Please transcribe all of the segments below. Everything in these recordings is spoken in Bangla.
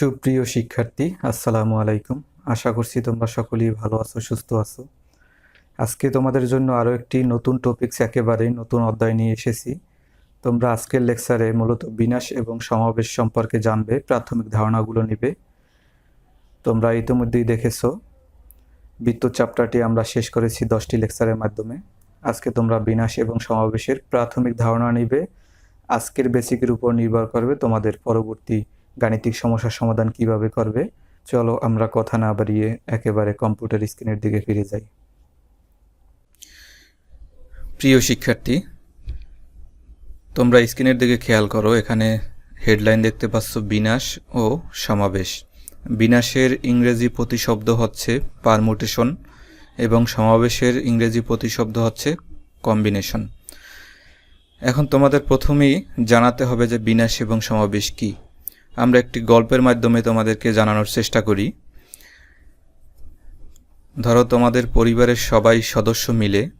সুপ্রিয় শিক্ষার্থী, আসসালামু আলাইকুম। আশা করছি তোমরা সকলেই ভালো আছো, সুস্থ আছো। আজকে তোমাদের জন্য আরও একটি নতুন টপিকস একেবারেই নতুন অধ্যায় নিয়ে এসেছি। তোমরা আজকের লেকচারে মূলত বিনাশ এবং সমাবেশ সম্পর্কে জানবে, প্রাথমিক ধারণাগুলো নিবে। তোমরা ইতিমধ্যেই দেখেছ। বিদ্যুৎ চ্যাপ্টারটি আমরা শেষ করেছি দশটি লেকচারের মাধ্যমে। আজকে তোমরা বিনাশ এবং সমাবেশের প্রাথমিক ধারণা নিবে। আজকের বেসিকের উপর নির্ভর করবে তোমাদের পরবর্তী গাণিতিক সমস্যার সমাধান কীভাবে করবে? চলো আমরা কথা না বাড়িয়ে একেবারে কম্পিউটার স্ক্রিনের দিকে ফিরে যাই। প্রিয় শিক্ষার্থী, তোমরা স্ক্রিনের দিকে খেয়াল করো, এখানে হেডলাইন দেখতে পাচ্ছ বিনাশ ও সমাবেশ। বিনাশের ইংরেজি প্রতিশব্দ হচ্ছে পারমুটেশন এবং সমাবেশের ইংরেজি প্রতিশব্দ হচ্ছে কম্বিনেশন। এখন তোমাদের প্রথমেই জানাতে হবে যে বিনাশ এবং সমাবেশ কী। আমরা একটি গল্পের মাধ্যমে তোমাদেরকে জানানোর চেষ্টা করি। ধরো তোমাদের পরিবারের সবাই সদস্য মিলে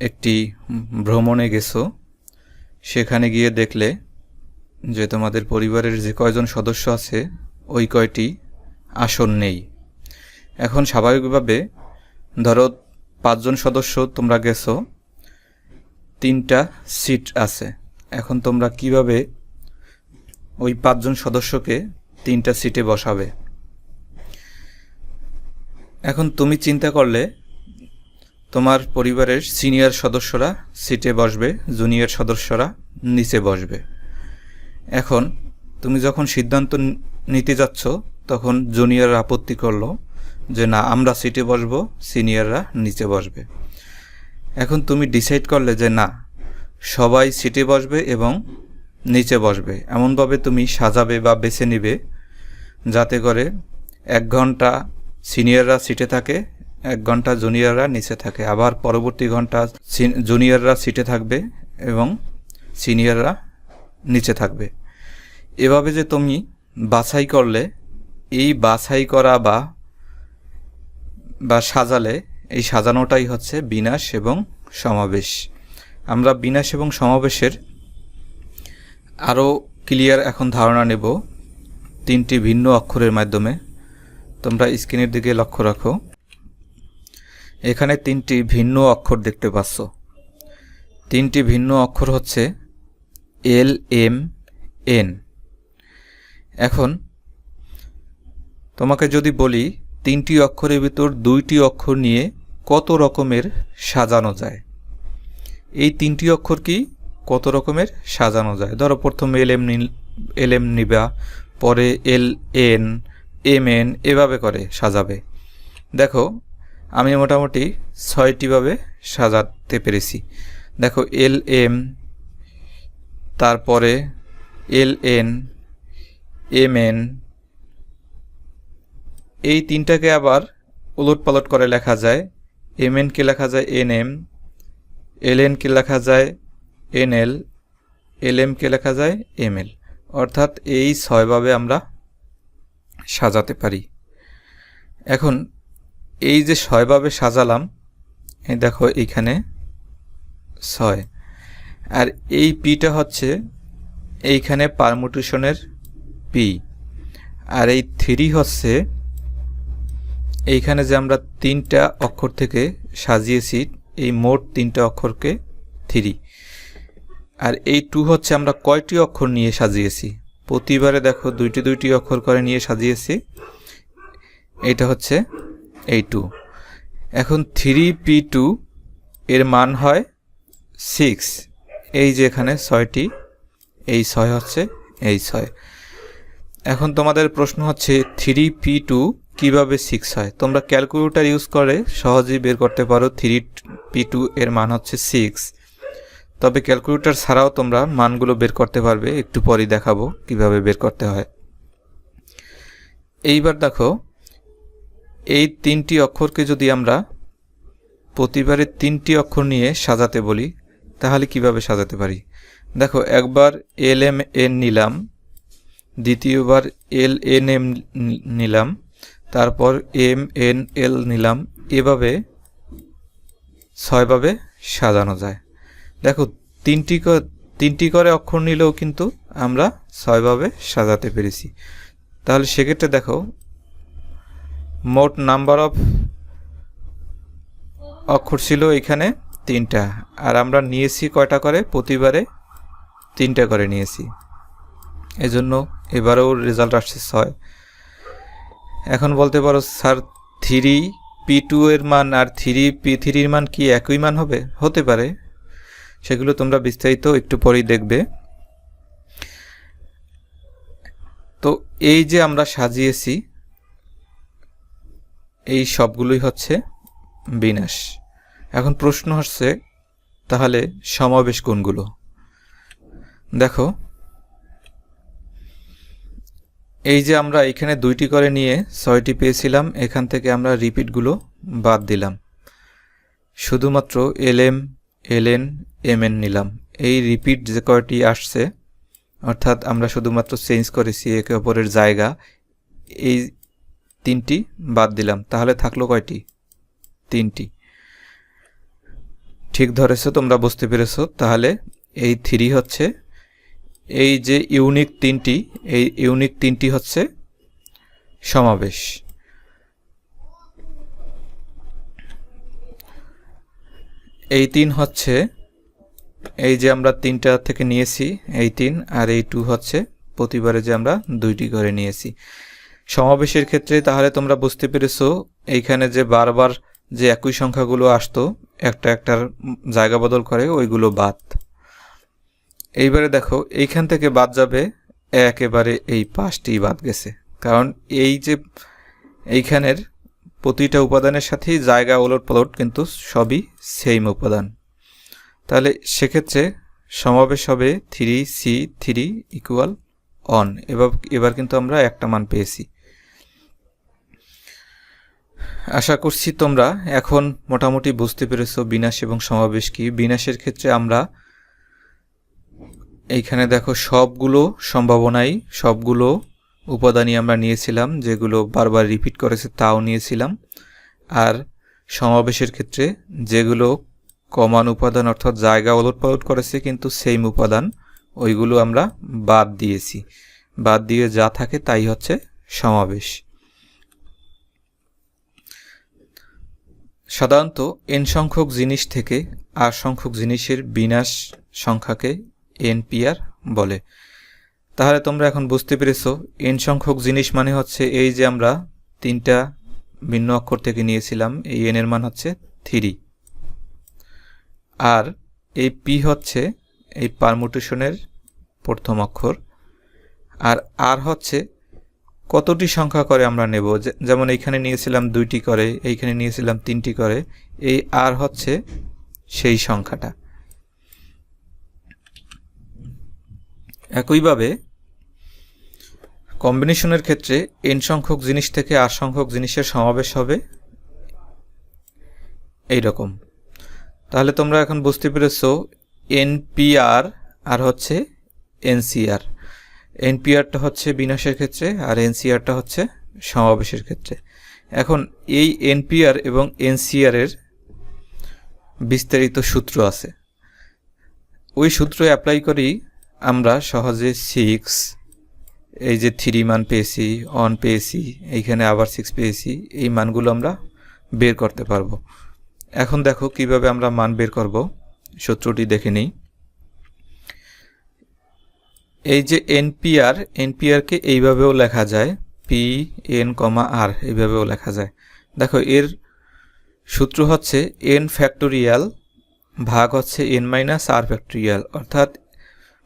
একটি ভ্রমণে গেছো। সেখানে গিয়ে দেখলে যে তোমাদের পরিবারের যে কয়জন সদস্য আছে, ওই কয়টি আসন নেই। এখন স্বাভাবিকভাবে ধরো পাঁচজন সদস্য তোমরা গেছো, তিনটা সিট আছে। এখন তোমরা কীভাবে ওই পাঁচজন সদস্যকে তিনটা সিটে বসাবে। এখন তুমি চিন্তা করলে তোমার পরিবারের সিনিয়র সদস্যরা সিটে বসবে, জুনিয়র সদস্যরা নিচে বসবে। এখন তুমি যখন সিদ্ধান্ত নিতে যাচ্ছ, তখন জুনিয়র আপত্তি করল যে না, আমরা সিটে বসবো, সিনিয়ররা নিচে বসবে। এখন তুমি ডিসাইড করলে যে না, সবাই সিটে বসবে এবং নিচে বসবে। এমনভাবে তুমি সাজাবে বা বেছে নিবে, যাতে করে এক ঘণ্টা সিনিয়ররা সিটে থাকে, এক ঘণ্টা জুনিয়ররা নিচে থাকে। আবার পরবর্তী ঘণ্টা জুনিয়ররা সিটে থাকবে এবং সিনিয়ররা নিচে থাকবে। এভাবে যে তুমি বাছাই করলে, এই বাছাই করা বা বা সাজালে, এই সাজানোটাই হচ্ছে বিনাশ এবং সমাবেশ। আমরা বিনাশ এবং সমাবেশের আরও ক্লিয়ার এখন ধারণা নেব তিনটি ভিন্ন অক্ষরের মাধ্যমে। তোমরা স্ক্রিনের দিকে লক্ষ্য রাখো। এখানে তিনটি ভিন্ন অক্ষর দেখতে পাচ্ছ। তিনটি ভিন্ন অক্ষর হচ্ছে এল এম এন এখন তোমাকে যদি বলি তিনটি অক্ষরের ভিতর দুইটি অক্ষর নিয়ে কত রকমের সাজানো যায়। এই তিনটি অক্ষর কি? কত রকমের সাজানো যায়। ধরো প্রথম এল এম এল এম নিবা, পরে এল এন এম এন এভাবে করে সাজাবে। দেখো, আমি মোটামুটি ছয়টিভাবে সাজাতে পেরেছি। দেখো এল এম তারপরে এল এন এম এন এই তিনটাকে আবার উলট পালট করে লেখা যায়। এম এনকে লেখা যায় এন এম এল এনকে লেখা যায় এন এল এল এমকে লেখা যায়? এম এল অর্থাৎ এই ছয়ভাবে আমরা সাজাতে পারি। এখন এই যে ছয়ভাবে সাজালাম দেখো এইখানে ছয়। আর এই পিটা হচ্ছে এইখানে পারমুটেশনের পি। আর এই থ্রি হচ্ছে এইখানে যে আমরা তিনটা অক্ষর থেকে সাজিয়েছি, এই মোট তিনটা অক্ষরকে থ্রি। আর এই টু হচ্ছে আমরা কয়টি অক্ষর নিয়ে সাজিয়েছি? প্রতিবারে দেখো দুইটি দুইটি অক্ষর করে নিয়ে সাজিয়েছি। এটা হচ্ছে এই টু। এখন থ্রি পি টু এর মান হয় সিক্স। এই যে এখানে ছয়টি, এই ছয় হচ্ছে এই ছয়। এখন তোমাদের প্রশ্ন হচ্ছে থ্রি পি টু কীভাবে সিক্স হয়? তোমরা ক্যালকুলেটর ইউজ করে সহজেই বের করতে পারো থ্রি পি টু এর মান হচ্ছে সিক্স। তবে ক্যালকুলেটর ছাড়াও তোমরা মানগুলো বের করতে পারবে। একটু পরেই দেখাবো কীভাবে বের করতে হয়। এইবার দেখো, এই তিনটি অক্ষরকে যদি আমরা প্রতিবারে তিনটি অক্ষর নিয়ে সাজাতে বলি, তাহলে কীভাবে সাজাতে পারি? দেখো, একবার এল এম এন নিলাম, দ্বিতীয়বার এল এন এম নিলাম, তারপর এম এন এল নিলাম, এভাবে ছয়ভাবে সাজানো যায়। দেখো, তিনটি তিনটি করে অক্ষর নিলেও কিন্তু আমরা ছয়ভাবে সাজাতে পেরেছি। তাহলে সেক্ষেত্রে দেখো, মোট নাম্বার অফ অক্ষর ছিল এখানে তিনটা, আর আমরা নিয়েছি কয়টা করে? প্রতিবারে তিনটা করে নিয়েছি। এজন্য এবারেও রেজাল্ট আসছে ছয়। এখন বলতে পারো, স্যার থ্রি পি টু এর মান আর থ্রি পি থ্রির মান কি একই মান হবে? হতে পারে। সেগুলো তোমরা বিস্তারিত একটু পরেই দেখবে। তো এই যে আমরা সাজিয়েছি, এই সবগুলোই হচ্ছে বিনাশ। এখন প্রশ্ন হচ্ছে, তাহলে সমাবেশ কোনগুলো? দেখো, এই যে আমরা এখানে দুইটি করে নিয়ে ছয়টি পেয়েছিলাম, এখান থেকে আমরা রিপিটগুলো বাদ দিলাম। শুধুমাত্র L M L N M N নিলাম। এই রিপিট যে কয়টি আসছে। অর্থাৎ আমরা শুধুমাত্র চেঞ্জ করেছি একে অপরের জায়গা। এই তিনটি বাদ দিলাম। তাহলে থাকল কয়টি? তিনটি। ঠিক ধরেছো, তোমরা বুঝতে পেরেছ। তাহলে এই থ্রি হচ্ছে। এই যে ইউনিক তিনটি, এই ইউনিক তিনটি হচ্ছে সমাবেশ। এই তিন হচ্ছে, এই যে আমরা তিনটা থেকে নিয়েছি, এই তিন আর এই টু হচ্ছে, প্রতিবারে যে আমরা দুইটি করে নিয়েছি। সমাবেশের ক্ষেত্রে তাহলে তোমরা বুঝতে পেরেছ, এইখানে যে বারবার যে একই সংখ্যাগুলো আসতো, একটা একটার জায়গা বদল করে, ওইগুলো বাদ। এইবারে দেখো, এইখান থেকে বাদ যাবে, একেবারে এই পাঁচটি বাদ গেছে। কারণ এই যে এইখানের প্রতিটা উপাদানের সাথেই জায়গা ওলট পালট কিন্তু সবই সেম উপাদান। তাহলে সেক্ষেত্রে সমাবেশ হবে three C three equal one এবার এবার কিন্তু আমরা একটা মান পেয়েছি। আশা করছি তোমরা এখন মোটামুটি বুঝতে পেরেছ বিনাশ এবং সমাবেশ কি। বিনাশের ক্ষেত্রে আমরা এইখানে দেখো সবগুলো সম্ভাবনাই, সবগুলো উপাদানই আমরা নিয়েছিলাম, যেগুলো বারবার রিপিট করেছে, তাও নিয়েছিলাম। আর সমাবেশের ক্ষেত্রে যেগুলো কমান উপাদান অর্থাৎ জায়গা ওলট পালট করেছে, কিন্তু সেম উপাদান, ওইগুলো আমরা বাদ দিয়েছি। বাদ দিয়ে যা থাকে তাই হচ্ছে সমাবেশ। সাধারণত এন সংখ্যক জিনিস থেকে আর সংখ্যক জিনিসের বিনাশ সংখ্যাকে এনপিআর বলে। তাহলে তোমরা এখন বুঝতে পেরেছ এন সংখ্যক জিনিস মানে হচ্ছে এই যে আমরা তিনটা ভিন্ন অক্ষর থেকে নিয়েছিলাম, এই এন এর মান হচ্ছে থ্রি আর এই পি হচ্ছে এই পারমুটেশনের প্রথম অক্ষর, আর আর হচ্ছে কতটি সংখ্যা করে আমরা নেব যেমন এইখানে নিয়েছিলাম দুইটি করে, এইখানে নিয়েছিলাম তিনটি করে, এই আর হচ্ছে সেই সংখ্যাটা। একইভাবে কম্বিনেশনের ক্ষেত্রে এন সংখ্যক জিনিস থেকে আর সংখ্যক জিনিসের সমাবেশ হবে এই রকম তাহলে তোমরা এখন বুঝতে পেরেছ এনপিআর আর হচ্ছে এনসিআর। এনপিআরটা হচ্ছে বিনাশের ক্ষেত্রে আর এনসিআরটা হচ্ছে সমাবেশের ক্ষেত্রে। এখন এই এনপিআর এবং এনসিআরের বিস্তারিত সূত্র আছে। ওই সূত্র অ্যাপ্লাই করেই আমরা সহজে সিক্স এই যে থ্রি মান পেয়েছি অন পেয়েছি, এইখানে আবার সিক্স পেয়েছি, এই মানগুলো আমরা বের করতে পারব। এখন দেখো কীভাবে আমরা মান বের করব, সূত্রটি দেখে নিই। এই যে এনপিআর এনপিআরকে এইভাবেও লেখা যায় পি এন কমা আর এইভাবেও লেখা যায়। দেখো এর সূত্র হচ্ছে এন ফ্যাক্টোরিয়াল ভাগ হচ্ছে এন মাইনাস আর ফ্যাক্টোরিয়াল অর্থাৎ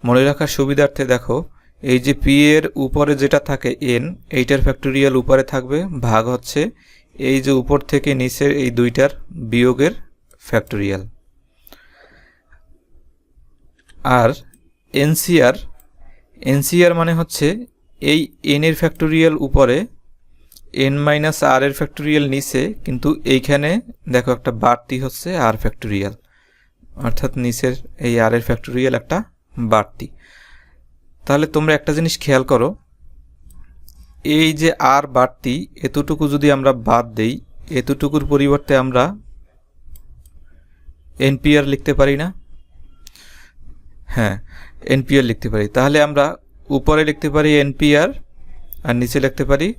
মনে রাখার সুবিধার্থে দেখো এই যে পি এর উপরে যেটা থাকে এন এইটার ফ্যাক্টোরিয়াল উপরে থাকবে, ভাগ হচ্ছে এই যে উপর থেকে নিচের এই দুইটার বিয়োগের ফ্যাক্টোরিয়াল আর এনসিআর এনসিআর মানে হচ্ছে এই এন এর ফ্যাক্টোরিয়াল উপরে এন মাইনাস আর এর ফ্যাক্টোরিয়াল নিচে, কিন্তু এইখানে দেখো একটা বাড়তি হচ্ছে আর ফ্যাক্টোরিয়াল অর্থাৎ নিচের এই আর এর ফ্যাক্টোরিয়াল একটা বাড়তি। তাহলে তোমরা একটা জিনিস খেয়াল করো। এই যে আর বাড়তি, এতটুকু যদি আমরা বাদ দেই, এতটুকুর পরিবর্তে আমরা এনপিআর লিখতে পারি না? হ্যাঁ এনপিআর লিখতে পারি। তাহলে আমরা উপরে লিখতে পারি এনপিআর আর নিচে লিখতে পারি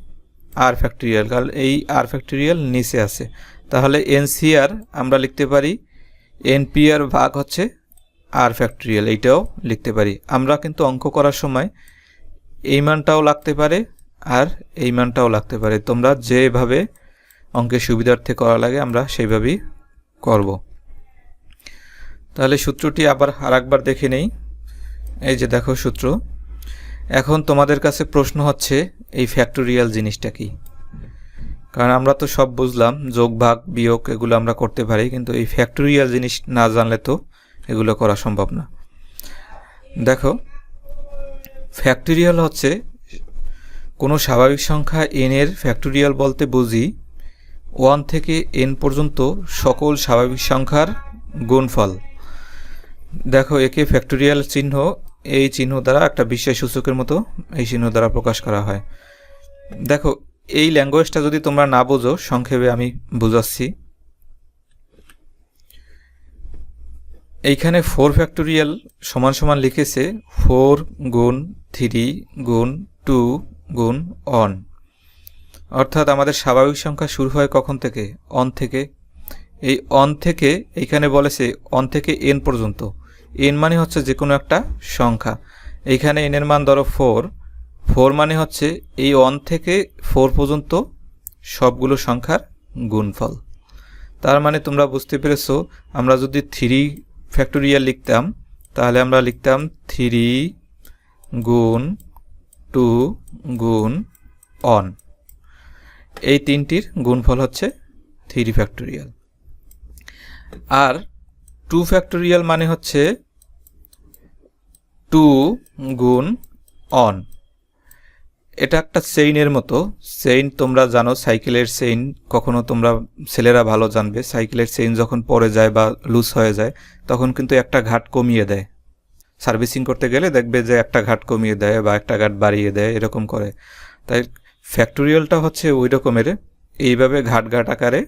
আর ফ্যাক্টরিয়াল। কারণ এই আর ফ্যাক্টরিয়াল নিচে আছে। তাহলে এনসিআর আমরা লিখতে পারি, এনপিআর ভাগ হচ্ছে আর ফ্যাক্টরিয়াল এইটাও লিখতে পারি। আমরা কিন্তু অঙ্ক করার সময় এই মানটাও লাগতে পারে আর এই মানটাও লাগতে পারে। তোমরা যেভাবে অঙ্কের সুবিধার্থে করা লাগে আমরা সেইভাবেই করব। তাহলে সূত্রটি আবার আরেকবার দেখে নেই। এই যে দেখো সূত্র। এখন তোমাদের কাছে প্রশ্ন হচ্ছে, এই ফ্যাক্টোরিয়াল জিনিসটা কি? কারণ আমরা তো সব বুঝলাম, যোগ, ভাগ, বিয়োগ এগুলো আমরা করতে পারি, কিন্তু এই ফ্যাক্টোরিয়াল জিনিস না জানলে তো এগুলো করা সম্ভব না। দেখো ফ্যাক্টোরিয়াল হচ্ছে কোনো স্বাভাবিক সংখ্যা এন এর ফ্যাক্টোরিয়াল বলতে বুঝি ওয়ান থেকে এন পর্যন্ত সকল স্বাভাবিক সংখ্যার গুণফল। দেখো, একে ফ্যাক্টোরিয়াল চিহ্ন, এই চিহ্ন দ্বারা একটা বিশেষ সূচকের মতো এই চিহ্ন দ্বারা প্রকাশ করা হয়। দেখো, এই ল্যাঙ্গুয়েজটা যদি তোমরা না বোঝো, সংক্ষেপে আমি বুঝাচ্ছি। এইখানে ফোর ফ্যাক্টোরিয়াল সমান সমান লিখেছে ফোর গুণ থ্রি গুণ টু গুণ অন অর্থাৎ আমাদের স্বাভাবিক সংখ্যা শুরু হয় কখন থেকে? অন থেকে। এই অন থেকে এইখানে বলেছে অন থেকে এন পর্যন্ত। এন মানে হচ্ছে যে কোনো একটা সংখ্যা। এইখানে এনের মান ধরো ফোর ফোর মানে হচ্ছে এই অন থেকে ফোর পর্যন্ত সবগুলো সংখ্যার গুণফল। তার মানে তোমরা বুঝতে পেরেছ, আমরা যদি থ্রি ফ্যাক্টোরিয়াল লিখতাম, তাহলে আমরা লিখতাম থ্রি গুণ টু গুণ অন এই তিনটির গুণফল হচ্ছে থ্রি ফ্যাক্টোরিয়াল আর টু ফ্যাক্টোরিয়াল মানে হচ্ছে টু গুণ অন এটা একটা চেইনের মতো। চেইন তোমরা জানো, সাইকেলের চেইন। কখনো তোমরা ছেলেরা ভালো জানবে, সাইকেলের চেইন যখন পড়ে যায় বা লুজ হয়ে যায়, তখন কিন্তু একটা ঘাট কমিয়ে দেয়। সার্ভিসিং করতে গেলে দেখবে যে একটা ঘাট কমিয়ে দেয় বা একটা ঘাট বাড়িয়ে দেয়, এরকম করে। তাই ফ্যাক্টোরিয়ালটা হচ্ছে ওই রকমের এইভাবে ঘাট ঘাট আকারে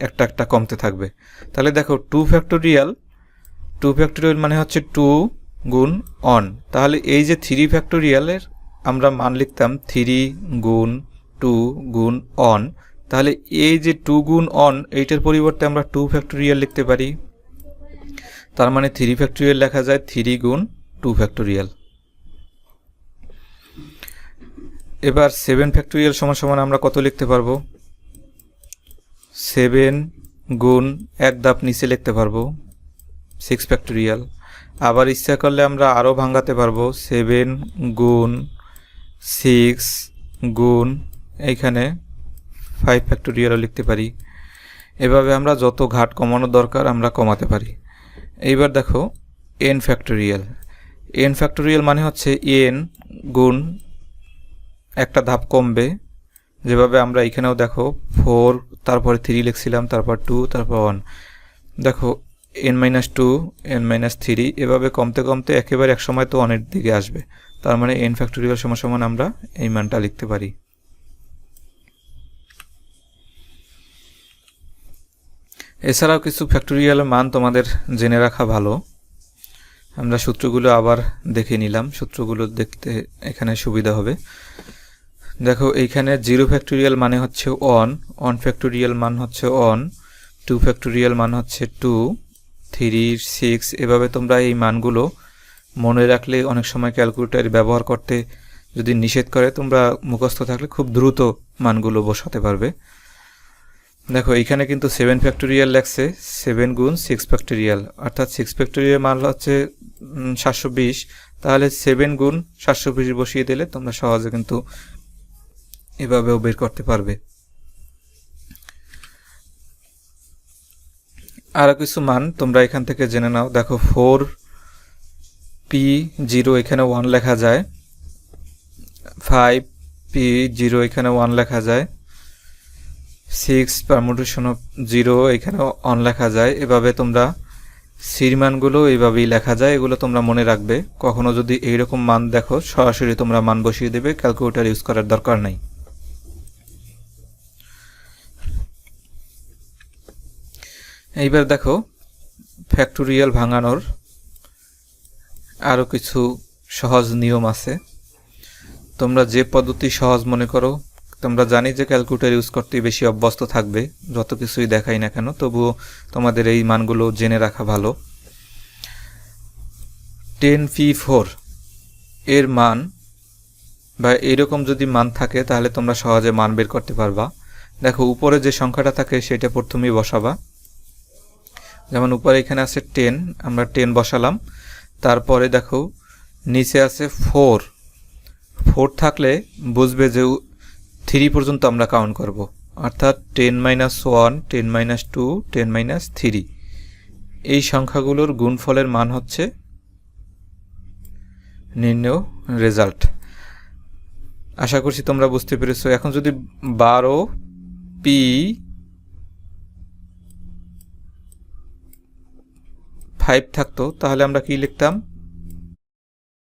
একটা একটা কমতে থাকবে। তাহলে দেখো টু ফ্যাক্টোরিয়াল টু ফ্যাক্টোরিয়াল মানে হচ্ছে টু গুণ অন তাহলে এই যে থ্রি ফ্যাক্টোরিয়ালের আমরা মান লিখতাম থ্রি গুণ টু গুণ অন তাহলে এই যে টু গুণ অন এইটার পরিবর্তে আমরা টু ফ্যাক্টোরিয়াল লিখতে পারি। তার মানে থ্রি ফ্যাক্টোরিয়াল লেখা যায় থ্রি গুণ টু ফ্যাক্টোরিয়াল এবার সেভেন ফ্যাক্টোরিয়াল সমান সমান আমরা কত লিখতে পারব? সেভেন গুণ এক ধাপ নিচে লিখতে পারব সিক্স ফ্যাক্টোরিয়াল আবার ইচ্ছা করলে আমরা আরও ভাঙাতে পারব সেভেন গুণ সিক্স গুণ এইখানে ফাইভ ফ্যাক্টোরিয়ালও লিখতে পারি। এভাবে আমরা যত ঘাট কমানো দরকার আমরা কমাতে পারি। এইবার দেখো এন ফ্যাক্টোরিয়াল এন ফ্যাক্টোরিয়াল মানে হচ্ছে এন গুণ একটা ধাপ কমবে। যেভাবে আমরা এখানেও দেখো ফোর তারপরে থ্রি লিখছিলাম, তারপর টু তারপর ওয়ান দেখো N minus two N minus three এভাবে কমতে কমতে একেবারে এক সময় তো অনের দিকে আসবে। তার মানে এন ফ্যাক্টোরিয়াল সমান সমান আমরা এই মানটা লিখতে পারি। এছাড়াও কিছু ফ্যাক্টোরিয়াল মান তোমাদের জেনে রাখা ভালো। আমরা সূত্রগুলো আবার দেখে নিলাম, সূত্রগুলো দেখতে এখানে সুবিধা হবে। দেখো, এইখানে জিরো ফ্যাক্টোরিয়াল মানে হচ্ছে অন অন ফ্যাক্টোরিয়াল মান হচ্ছে অন টু ফ্যাক্টোরিয়াল মান হচ্ছে টু থ্রি সিক্স এভাবে তোমরা এই মানগুলো মনে রাখলে অনেক সময় ক্যালকুলেটার ব্যবহার করতে যদি নিষেধ করে, তোমরা মুখস্থ থাকলে খুব দ্রুত মানগুলো বসাতে পারবে। দেখো, এখানে কিন্তু সেভেন ফ্যাক্টোরিয়াল লেখছে সেভেন গুণ সিক্স ফ্যাক্টোরিয়াল অর্থাৎ সিক্স ফ্যাক্টোরিয়াল মান হচ্ছে সাতশো বিশ। তাহলে সেভেন গুণ সাতশো বিশ বসিয়ে দিলে তোমরা সহজে কিন্তু এভাবেও বের করতে পারবে। আরও কিছু মান তোমরা এখান থেকে জেনে নাও। দেখো ফোর পি জিরো এখানে ওয়ান লেখা যায়। ফাইভ পি জিরো এখানে ওয়ান লেখা যায়। সিক্স পারমুটেশন অফ জিরো এখানে অন লেখা যায়। এভাবে তোমরা সির মানগুলো এইভাবেই লেখা যায়। এগুলো তোমরা মনে রাখবে। কখনো যদি এইরকম মান দেখো, সরাসরি তোমরা মান বসিয়ে দেবে। ক্যালকুলেটার ইউজ করার দরকার নেই। এইবার দেখো ফ্যাক্টোরিয়াল ভাঙানোর আরও কিছু সহজ নিয়ম আছে। তোমরা যে পদ্ধতি সহজ মনে করো, তোমরা জানি যে ক্যালকুলেটার ইউজ করতে বেশি অভ্যস্ত থাকবে, যত কিছুই দেখাই না কেন, তবুও তোমাদের এই মানগুলো জেনে রাখা ভালো। টেন পি ফোর, এর মান, বা এরকম যদি মান থাকে, তাহলে তোমরা সহজে মান বের করতে পারবা। দেখো, উপরে যে সংখ্যাটা থাকে, সেটা প্রথমেই বসাবা। যেমন উপরে এখানে আছে টেন, আমরা টেন বসালাম। তারপরে দেখো, নিচে আছে ফোর ফোর থাকলে বুঝবে যে থ্রি পর্যন্ত আমরা কাউন্ট করব। অর্থাৎ ten minus one ten minus two ten minus three এই সংখ্যাগুলোর গুণফলের মান হচ্ছে নির্ণয় রেজাল্ট আশা করছি তোমরা বুঝতে পেরেছ। এখন যদি বারো পি ফাইভ থাকতো, তাহলে আমরা কি লিখতাম?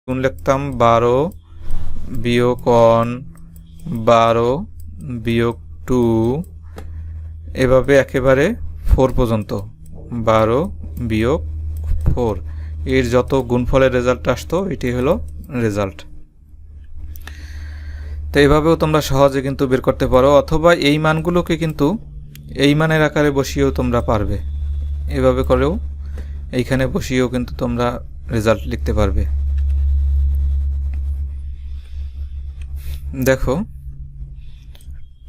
গুণ লিখতাম বারো বিয়োগ ওয়ান বারো বিয়োগ টু এভাবে একেবারে ফোর পর্যন্ত। বারো বিয়োগ ফোর এর যত গুণফলের রেজাল্ট আসতো এটি হলো রেজাল্ট তো এইভাবেও তোমরা সহজে কিন্তু বের করতে পারো, অথবা এই মানগুলোকে কিন্তু এই মানের আকারে বসিয়েও তোমরা পারবে। এভাবে করেও এইখানে বসিয়েও কিন্তু তোমরা রেজাল্ট লিখতে পারবে। দেখো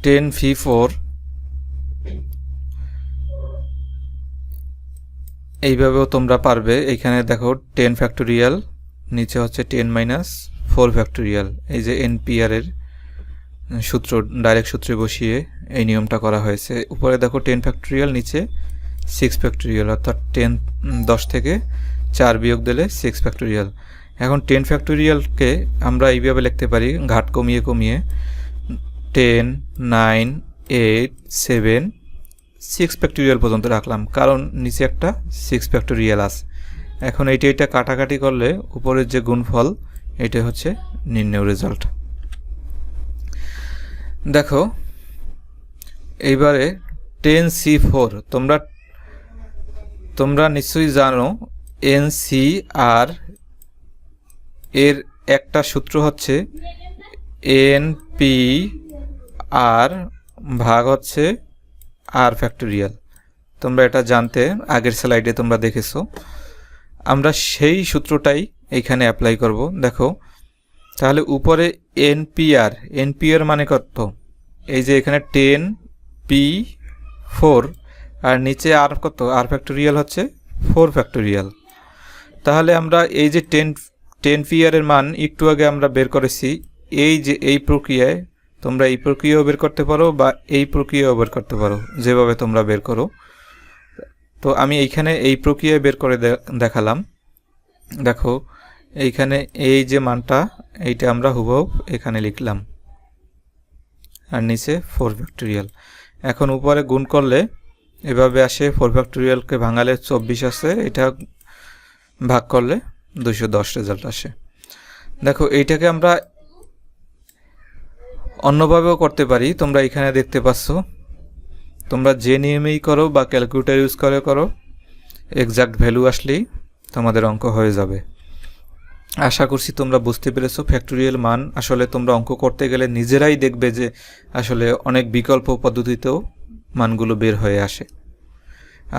টেন ফি ফোর এইভাবেও তোমরা পারবে। এইখানে দেখো টেন ফ্যাক্টোরিয়াল নিচে হচ্ছে টেন মাইনাস ফোর ফ্যাক্টোরিয়াল এই যে এনপিআর এর সূত্র ডাইরেক্ট সূত্রে বসিয়ে এই নিয়মটা করা হয়েছে। উপরে দেখো টেন ফ্যাক্টোরিয়াল নিচে সিক্স ফ্যাক্টোরিয়াল অর্থাৎ টেন দশ থেকে চার বিয়োগ দিলে সিক্স ফ্যাক্টোরিয়াল এখন টেন ফ্যাক্টোরিয়ালকে আমরা এইভাবে লিখতে পারি, ঘাট কমিয়ে কমিয়ে ten nine eight seven six factorial পর্যন্ত রাখলাম, কারণ নিচে একটা সিক্স ফ্যাক্টোরিয়াল আছে। এখন এইটা এটা কাটাকাটি করলে উপরের যে গুণফল, এটা হচ্ছে নির্ণয় রেজাল্ট দেখো, এইবারে টেন সি ফোর তোমরা তোমরা নিশ্চয়ই জানো, এন সি আর এর একটা সূত্র হচ্ছে এন পি আর ভাগ হচ্ছে আর ফ্যাক্টোরিয়াল। তোমরা এটা জানতে আগের স্লাইডে তোমরা দেখেছ। আমরা সেই সূত্রটাই এইখানে অ্যাপ্লাই করব। দেখো, তাহলে উপরে এনপিআর এনপিআর মানে কত? এই যে এখানে টেন পি ফোর আর নিচে আর কত? আর ফ্যাক্টোরিয়াল হচ্ছে ফোর ফ্যাক্টোরিয়াল তাহলে আমরা এই যে টেন টেন পিআরের মান একটু আগে আমরা বের করেছি, এই যে এই প্রক্রিয়ায় তোমরা এই প্রক্রিয়াও বের করতে পারো বা এই প্রক্রিয়াও বের করতে পারো, যেভাবে তোমরা বের করো। তো আমি এইখানে এই প্রক্রিয়ায় বের করে দেখালাম। দেখো, এইখানে এই যে মানটা, এইটা আমরা হুবহু এখানে লিখলাম। আর নিচে ফোর ফ্যাক্টোরিয়াল এখন উপরে গুণ করলে এভাবে আসে ফোর ফ্যাক্টোরিয়ালকে ভাঙালে চব্বিশ আসে এটা ভাগ করলে দুশো দশ রেজাল্ট আসে। দেখো, এইটাকে আমরা অন্যভাবেও করতে পারি, তোমরা এখানে দেখতে পাচ্ছ। তোমরা যে নিয়মেই করো বা ক্যালকুলেটার ইউজ করে করো এক্সাক্ট ভ্যালু আসলেই তোমাদের অঙ্ক হয়ে যাবে। আশা করছি তোমরা বুঝতে পেরেছ ফ্যাক্টোরিয়াল মান। আসলে তোমরা অঙ্ক করতে গেলে নিজেরাই দেখবে যে আসলে অনেক বিকল্প পদ্ধতিতেও মানগুলো বের হয়ে আসে।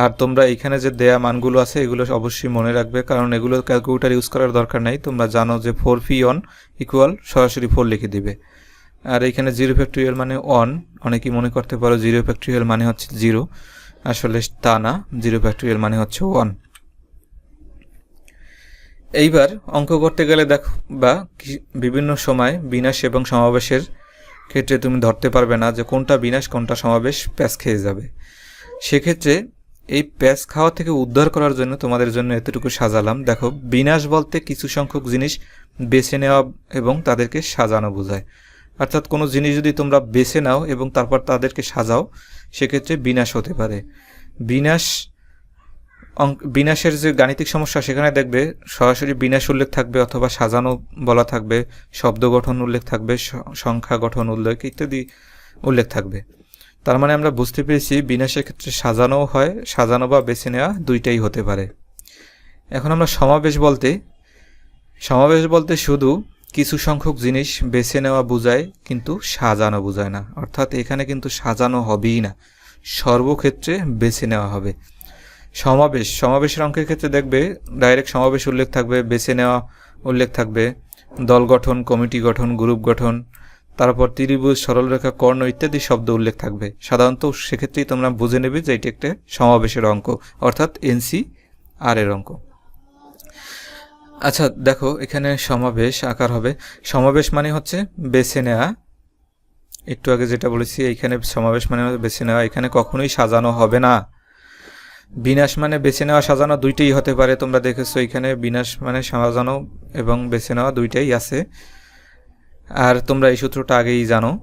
আর তোমরা এখানে যে দেয়া মানগুলো আছে, এগুলো অবশ্যই মনে রাখবে, কারণ এগুলো ক্যালকুলেটার ইউজ করার দরকার নাই। তোমরা জানো যে ফোর ফি অন ইকুয়াল সরাসরি ফোর লিখে দিবে। আর এখানে জিরো ফ্যাক্টোরিয়াল মানে অন অনেকেই মনে করতে পারো জিরো ফ্যাক্টোরিয়াল মানে হচ্ছে জিরো আসলে তা না জিরো ফ্যাক্টোরিয়াল মানে হচ্ছে ওয়ান এইবার অঙ্ক করতে গেলে দেখ, বা বিভিন্ন সময় বিনাশ এবং সমাবেশের ক্ষেত্রে তুমি ধরতে পারবে না যে কোনটা বিনাশ, কোনটা সমাবেশ, প্যাচ খেয়ে যাবে। সেক্ষেত্রে এই প্যাচ খাওয়া থেকে উদ্ধার করার জন্য তোমাদের জন্য এতটুকু সাজালাম। দেখো, বিনাশ বলতে কিছু সংখ্যক জিনিস বেছে নেওয়া এবং তাদেরকে সাজানো বোঝায়। অর্থাৎ কোনো জিনিস যদি তোমরা বেছে নাও এবং তারপর তাদেরকে সাজাও, সেক্ষেত্রে বিনাশ হতে পারে। বিনাশ বিনাশের যে গাণিতিক সমস্যা, সেখানে দেখবে সরাসরি বিনাশ উল্লেখ থাকবে অথবা সাজানো বলা থাকবে, শব্দ গঠন উল্লেখ থাকবে সংখ্যা গঠন উল্লেখ ইত্যাদি উল্লেখ থাকবে। তার মানে আমরা বুঝতে পেরেছি বিনাশের ক্ষেত্রে সাজানোও হয়, সাজানো বা বেছে নেওয়া দুইটাই হতে পারে। এখন আমরা সমাবেশ বলতে সমাবেশ বলতে শুধু কিছু সংখ্যক জিনিস বেছে নেওয়া বোঝায়, কিন্তু সাজানো বোঝায় না। অর্থাৎ এখানে কিন্তু সাজানো হবেই না। সর্বক্ষেত্রে বেছে নেওয়া হবে। সমাবেশ, সমাবেশের অঙ্কের ক্ষেত্রে দেখবে ডাইরেক্ট সমাবেশ উল্লেখ থাকবে, বেছে নেওয়া উল্লেখ থাকবে, দল গঠন, কমিটি গঠন গ্রুপ গঠন, তারপর ত্রিভুজ, সরলরেখা, কর্ণ ইত্যাদি শব্দ উল্লেখ থাকবে। সাধারণত সেক্ষেত্রেই তোমরা বুঝে নেবে যে এটি একটা সমাবেশের অঙ্ক অর্থাৎ এনসি আর এর অঙ্ক আচ্ছা দেখো, এখানে সমাবেশ আকার হবে। সমাবেশ মানে হচ্ছে বেছে নেওয়া একটু আগে যেটা বলেছি, এইখানে সমাবেশ মানে বেছে নেওয়া। এখানে কখনোই সাজানো হবে না। বিনাশ মানে বেছে নেওয়া, সাজানো দুইটাই হতে পারে। তোমরা দেখেছ এখানে বিনাশ মানে সাজানো এবং বেছে নেওয়া দুইটাই আছে। আর তোমরা এই সূত্রটা আগেই জানো।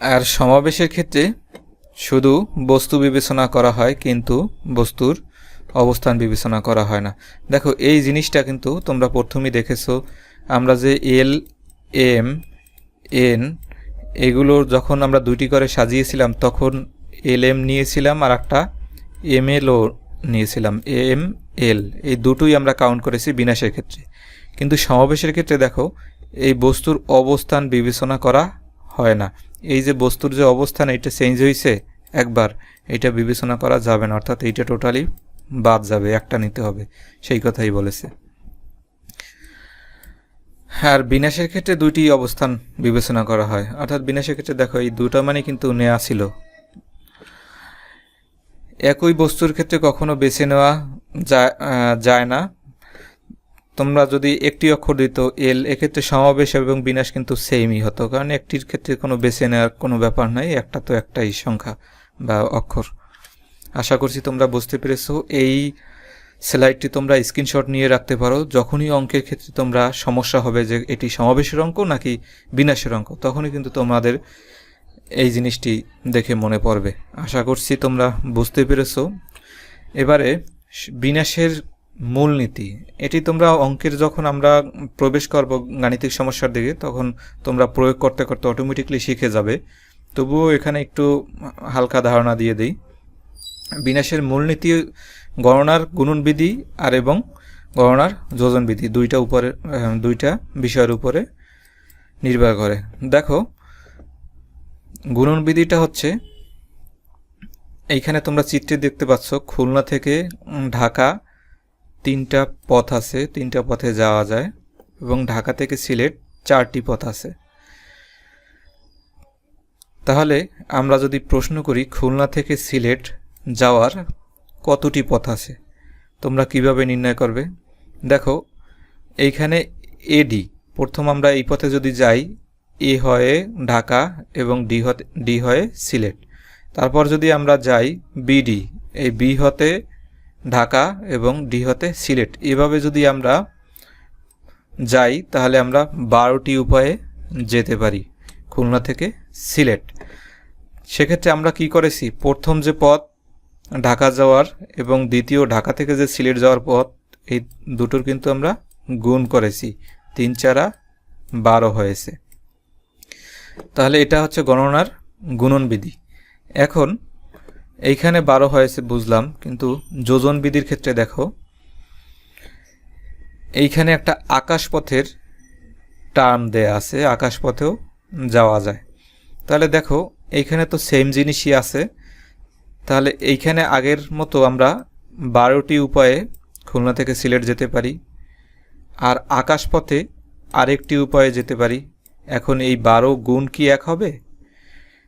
আর সমাবেশের ক্ষেত্রে শুধু বস্তু বিবেচনা করা হয়, কিন্তু বস্তুর অবস্থান বিবেচনা করা হয় না। দেখো, এই জিনিসটা কিন্তু তোমরা প্রথমেই দেখেছ। আমরা যে এল, এম, এন এগুলো যখন আমরা দুইটি করে সাজিয়েছিলাম, তখন এল এম নিয়েছিলাম আর একটা এম এলও নিয়েছিলাম, এম এল। এই দুটোই আমরা কাউন্ট করেছি বিনাশের ক্ষেত্রে। কিন্তু সমাবেশের ক্ষেত্রে দেখো, এই বস্তুর অবস্থান বিবেচনা করা হয় না। এই যে বস্তুর যে অবস্থান, এটা চেঞ্জ হয়েছে একবার, এটা বিবেচনা করা যাবে না। অর্থাৎ এইটা টোটালি বাদ যাবে, একটা নিতে হবে। সেই কথাই বলেছে। আর বিনাশের ক্ষেত্রে দুইটি অবস্থান বিবেচনা করা হয়। অর্থাৎ বিনাশের ক্ষেত্রে দেখো, এই দুটো মানে কিন্তু নেওয়া ছিল। একই বস্তুর ক্ষেত্রে কখনো বেছে নেওয়া যায় যায় না। তোমরা যদি একটি অক্ষর দিত এল এক্ষেত্রে সমাবেশ এবং বিনাশ কিন্তু সেমই হতো। কারণ একটির ক্ষেত্রে কোনো বেছে নেওয়ার কোনো ব্যাপার নাই, একটা তো একটাই সংখ্যা বা অক্ষর। আশা করছি তোমরা বুঝতে পেরেছ। এই স্লাইডটি তোমরা স্ক্রিনশট নিয়ে রাখতে পারো। যখনই অঙ্কের ক্ষেত্রে তোমরা সমস্যা হবে যে এটি সমাবেশের অঙ্ক নাকি বিনাশের অঙ্ক, তখনই কিন্তু তোমাদের এই জিনিসটি দেখে মনে পড়বে। আশা করছি তোমরা বুঝতে পেরেছ। এবারে বিনাশের মূলনীতি। এটি তোমরা অঙ্কের যখন আমরা প্রবেশ করব গাণিতিক সমস্যার দিকে, তখন তোমরা প্রয়োগ করতে করতে অটোমেটিকলি শিখে যাবে। তবুও এখানে একটু হালকা ধারণা দিয়ে দিই। বিনাশের মূলনীতি গণনার গুণনবিধি আর এবং গণনার যোজনবিধি দুইটা উপরে দুইটা বিষয়ের উপরে নির্ভর করে। দেখো গুণনবিধিটা হচ্ছে, এইখানে তোমরা চিত্রে দেখতে পাচ্ছ, খুলনা থেকে ঢাকা তিনটা পথ আছে, তিনটা পথে যাওয়া যায় এবং ঢাকা থেকে সিলেট চারটি পথ আছে। তাহলে আমরা যদি প্রশ্ন করি, খুলনা থেকে সিলেট যাওয়ার কতটি পথ আছে? তোমরা কীভাবে নির্ণয় করবে? দেখো, এইখানে এডি প্রথম আমরা এই পথে যদি যাই এ হয়ে ঢাকা এবং ডি হতে ডি হয়ে সিলেট। তারপর যদি আমরা যাই বিডি এই বি হতে ঢাকা এবং ডি হতে সিলেট। এভাবে যদি আমরা যাই, তাহলে আমরা বারোটি উপায়ে যেতে পারি, খুলনা থেকে সিলেট। সেক্ষেত্রে আমরা কি করেছি? প্রথম যে পথ ঢাকা যাওয়ার এবং দ্বিতীয় ঢাকা থেকে যে সিলেট যাওয়ার পথ, এই দুটোর কিন্তু আমরা গুণ করেছি। তিন চারা বারো হয়েছে। তাহলে এটা হচ্ছে গণনার গুণন বিধি এখন এইখানে বারো হয়েছে বুঝলাম, কিন্তু যোজন বিধির ক্ষেত্রে দেখো, এইখানে একটা আকাশপথের টার্ম দেয়া আছে, আকাশপথেও যাওয়া যায়। তাহলে দেখো, এইখানে তো সেম জিনিসই আছে। তাহলে এইখানে আগের মতো আমরা বারোটি উপায়ে খুলনা থেকে সিলেট যেতে পারি, আর আকাশপথে আরেকটি উপায়ে যেতে পারি। এখন এই বারো গুণ কি এক হবে?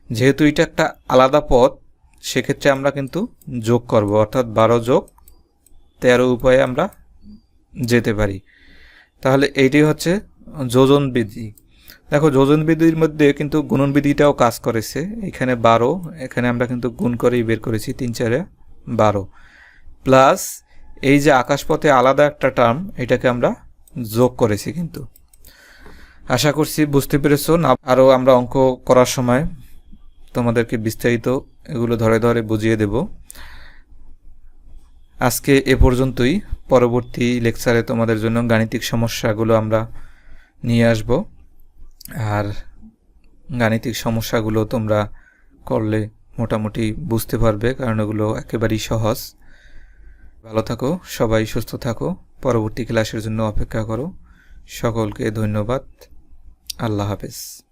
যেহেতু এটা একটা আলাদা পথ, সেক্ষেত্রে আমরা কিন্তু যোগ করব, অর্থাৎ বারো যোগ তেরো উপায়ে আমরা যেতে পারি। তাহলে এইটি হচ্ছে যোজন বিধি। দেখো, যোজন বিধির মধ্যে কিন্তু গুণন বিধিটাও কাজ করেছে। এখানে বারো, এখানে আমরা কিন্তু গুণ করেই বের করেছি, তিন চারে বারো। প্লাস এই যে আকাশপথে আলাদা একটা টার্ম, এটাকে আমরা যোগ করেছি কিন্তু। আশা করছি বুঝতে পেরেছ। না আরও আমরা অঙ্ক করার সময় তোমাদেরকে বিস্তারিত এগুলো ধরে ধরে বুঝিয়ে দেব। আজকে এ পর্যন্তই। পরবর্তী লেকচারে তোমাদের জন্য গাণিতিক সমস্যাগুলো আমরা নিয়ে আসব। আর গাণিতিক সমস্যাগুলো তোমরা করলে মোটামুটি বুঝতে পারবে, কারণ এগুলো একেবারেই সহজ। ভালো থাকো, সবাই সুস্থ থাকো, পরবর্তী ক্লাসের জন্য অপেক্ষা করো। সকলকে ধন্যবাদ। আল্লাহ হাফেজ।